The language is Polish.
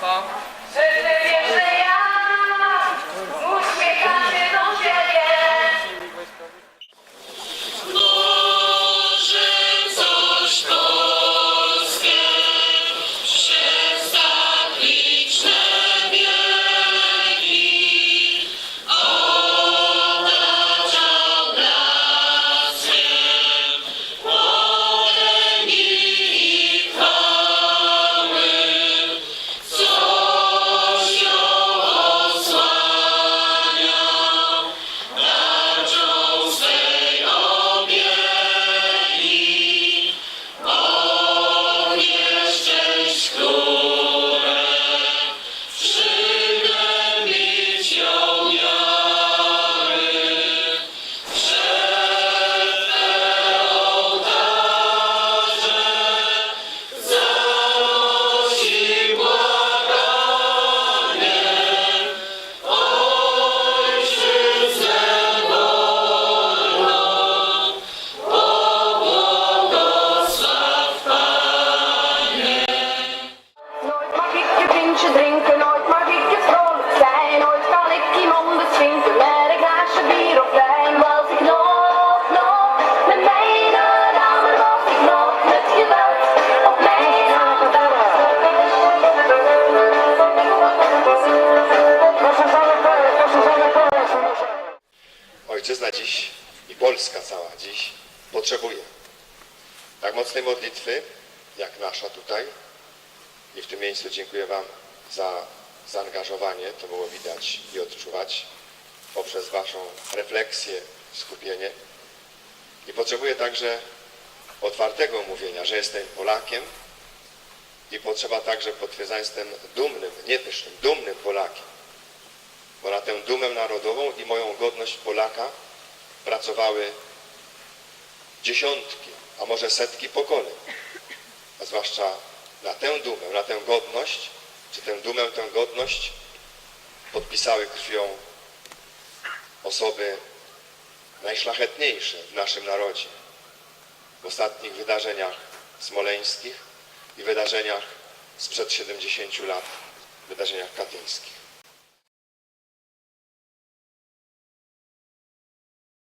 好 dziś i Polska cała dziś potrzebuje tak mocnej modlitwy, jak nasza tutaj. I w tym miejscu dziękuję Wam za zaangażowanie, to było widać i odczuwać poprzez Waszą refleksję, skupienie. I potrzebuję także otwartego mówienia, że jestem Polakiem i potrzeba także potwierdzenia, jestem dumnym, nie pysznym, dumnym Polakiem bo na tę dumę narodową i moją godność Polaka pracowały dziesiątki, a może setki pokoleń. A zwłaszcza na tę dumę, na tę godność, czy tę dumę, tę godność podpisały krwią osoby najszlachetniejsze w naszym narodzie. W ostatnich wydarzeniach smoleńskich i wydarzeniach sprzed 70 lat, wydarzeniach katyńskich.